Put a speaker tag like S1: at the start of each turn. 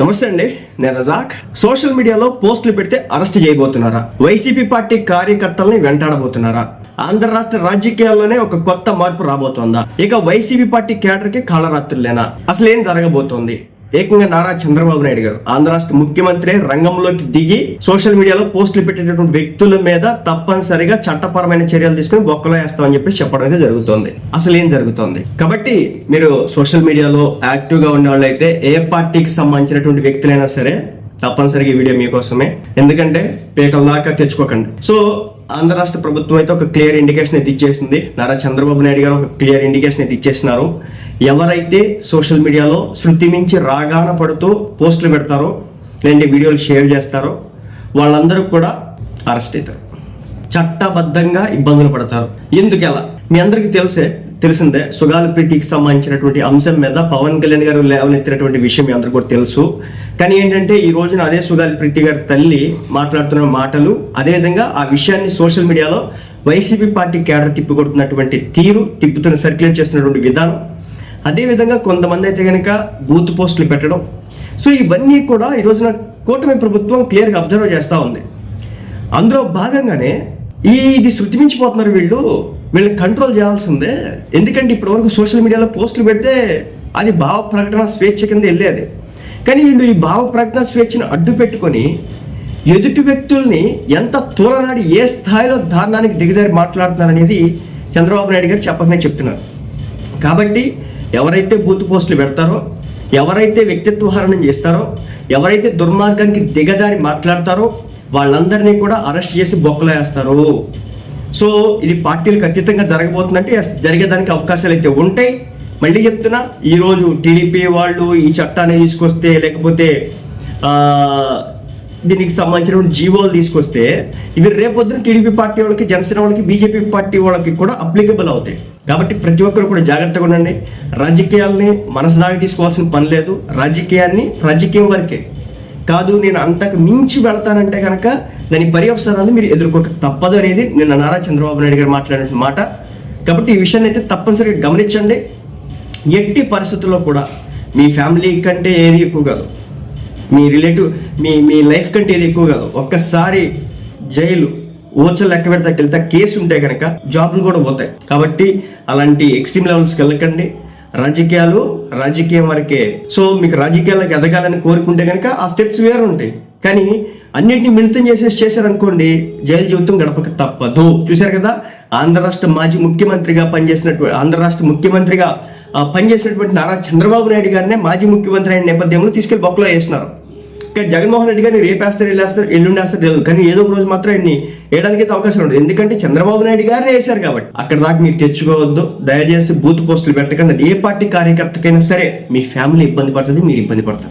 S1: నమస్తే అండి నేను రజాక్. సోషల్ మీడియాలో పోస్టులు పెడితే అరెస్ట్ చేయబోతున్నారా? వైసీపీ పార్టీ కార్యకర్తల్ని వెంటాడబోతున్నారా? ఆంధ్ర రాష్ట్ర రాజకీయాల్లోనే ఒక కొత్త మార్పు రాబోతోందా? ఇక వైసీపీ పార్టీ కేడర్కి కాలరాత్రులేనా? అసలు ఏం జరగబోతోంది? ఏకంగా నారా చంద్రబాబు నాయుడు గారు. ఆంధ్ర రాష్ట్ర ముఖ్యమంత్రి రంగంలోకి దిగి సోషల్ మీడియాలో పోస్టులు పెట్టేటటువంటి వ్యక్తుల మీద తప్పనిసరిగా చట్టపరమైన చర్యలు తీసుకుని బొక్కలో వేస్తామని చెప్పి చెప్పడం అయితే జరుగుతోంది. అసలు ఏం జరుగుతోంది? కాబట్టి మీరు సోషల్ మీడియాలో యాక్టివ్గా ఉన్న వాళ్ళైతే ఏ పార్టీకి సంబంధించినటువంటి వ్యక్తులైనా సరే తప్పనిసరిగా ఈ వీడియో మీకోసమే. ఎందుకంటే పీకల దాకా తెచ్చుకోకండి. సో ఆంధ్ర రాష్ట్ర ప్రభుత్వం అయితే ఒక క్లియర్ ఇండికేషన్ అయితే ఇచ్చేసింది. నారా చంద్రబాబు నాయుడు గారు ఒక క్లియర్ ఇండికేషన్ అయితే ఇచ్చేసినారు. ఎవరైతే సోషల్ మీడియాలో శృతి మించి రాగాన పడుతూ పోస్టులు పెడతారో లేదంటే వీడియోలు షేర్ చేస్తారో వాళ్ళందరూ కూడా అరెస్ట్ అవుతారు. చట్టబద్ధంగా ఇబ్బందులు పడతారు. ఎందుకు ఎలా మీ అందరికీ తెలిసే తెలిసిందే సుగాల ప్రీతికి సంబంధించినటువంటి అంశం మీద పవన్ కళ్యాణ్ గారు లేవనెత్తినటువంటి విషయం మీ అందరికీ కూడా తెలుసు. కానీ ఏంటంటే ఈ రోజున అదే సుగాలి ప్రీతి గారి తల్లి మాట్లాడుతున్న మాటలు అదేవిధంగా ఆ విషయాన్ని సోషల్ మీడియాలో వైసీపీ పార్టీ కేడర్ తిప్పికొడుతున్నటువంటి తీరు తిప్పుతున్న సర్క్యులేట్ చేస్తున్నటువంటి విధానం. అదేవిధంగా కొంతమంది అయితే కనుక బూత్ పోస్టులు పెట్టడం. సో ఇవన్నీ కూడా ఈ రోజున కూటమి ప్రభుత్వం క్లియర్గా అబ్జర్వ్ చేస్తూ ఉంది. అందులో భాగంగానే ఈ ఇది శృతి మించిపోతున్నారు వీళ్ళు. వీళ్ళని కంట్రోల్ చేయాల్సిందే. ఎందుకంటే ఇప్పటివరకు సోషల్ మీడియాలో పోస్టులు పెడితే అది భావ ప్రకటన స్వేచ్ఛ కింద వెళ్ళేది. కానీ వీళ్ళు ఈ భావ ప్రకటన స్వేచ్ఛను అడ్డు పెట్టుకొని ఎదుటి వ్యక్తుల్ని ఎంత తూలనాడి ఏ స్థాయిలో దారుణానికి దిగజారి మాట్లాడుతున్నారు అనేది చంద్రబాబు నాయుడు గారు చెప్పకనే చెప్తున్నారు. కాబట్టి ఎవరైతే బూత్ పోస్టులు పెడతారో ఎవరైతే వ్యక్తిత్వ హరణం చేస్తారో ఎవరైతే దుర్మార్గానికి దిగజారి మాట్లాడతారో వాళ్ళందరినీ కూడా అరెస్ట్ చేసి బొక్కలేస్తారు సో ఇది పార్టీలు ఖచ్చితంగా జరగబోతుందంటే జరిగేదానికి అవకాశాలు అయితే ఉంటాయి. మళ్ళీ చెప్తున్నా ఈరోజు టీడీపీ వాళ్ళు ఈ చట్టాన్ని తీసుకొస్తే లేకపోతే దీనికి సంబంధించిన జీవోలు తీసుకొస్తే ఇవి రేపొద్దున టీడీపీ పార్టీ వాళ్ళకి జనసేన వాళ్ళకి బీజేపీ పార్టీ వాళ్ళకి కూడా అప్లికబుల్ అవుతాయి. కాబట్టి ప్రతి ఒక్కరు కూడా జాగ్రత్తగా ఉండండి. రాజకీయాల్ని మనసు దాకా తీసుకోవాల్సిన పని లేదు. రాజకీయాన్ని రాజకీయం వరకే. కాదు నేను అంతకు మించి వెళ్తానంటే కనుక దాని పర్యవసరాన్ని మీరు ఎదుర్కోక తప్పదు అనేది నిన్న నారా చంద్రబాబు నాయుడు గారు మాట్లాడిన మాట. కాబట్టి ఈ విషయాన్ని అయితే తప్పనిసరిగా గమనించండి. ఎట్టి పరిస్థితుల్లో కూడా మీ ఫ్యామిలీ కంటే ఏది ఎక్కువ కాదు. మీ రిలేటివ్ మీ మీ లైఫ్ కంటే ఏది ఎక్కువ కాదు. ఒక్కసారి జైలు ఓచలు లెక్క పెడతా వెళ్తే కేసు ఉంటే కనుక జాబులు కూడా పోతాయి. కాబట్టి అలాంటి ఎక్స్ట్రీమ్ లెవెల్స్కి వెళ్ళకండి. రాజకీయాలు రాజకీయం వరకే. సో మీకు రాజకీయాలకు ఎదగాలని కోరుకుంటే కనుక ఆ స్టెప్స్ వేరు ఉంటాయి. కానీ అన్నింటినీ మిళితం చేసేసి చేశారనుకోండి జైలు జీవితం గడపక తప్పదు. చూశారు కదా? ఆంధ్ర రాష్ట్ర మాజీ ముఖ్యమంత్రిగా పనిచేసినటువంటి ఆంధ్ర రాష్ట్ర ముఖ్యమంత్రిగా పనిచేసినటువంటి నారా చంద్రబాబు నాయుడు గారినే మాజీ ముఖ్యమంత్రి అయిన నేపథ్యంలో తీసుకెళ్ళి బొక్కలో వేసినారు. ఇంకా జగన్మోహన్ రెడ్డి గారిని రేపేస్తారు వెళ్ళేస్తారు ఎల్లుండి వేస్తారు తెలియదు కానీ ఏదో ఒక రోజు మాత్రం ఎన్ని వేయడానికి అయితే అవకాశం ఉండదు. ఎందుకంటే చంద్రబాబు నాయుడు గారిని వేశారు కాబట్టి. అక్కడ దాకా మీరు తెచ్చుకోవద్దు. దయచేసి బూత్ పోస్టులు పెట్టకండి. అది ఏ పార్టీ కార్యకర్తకైనా సరే మీ ఫ్యామిలీ ఇబ్బంది పడుతుంది మీరు ఇబ్బంది పడతారు.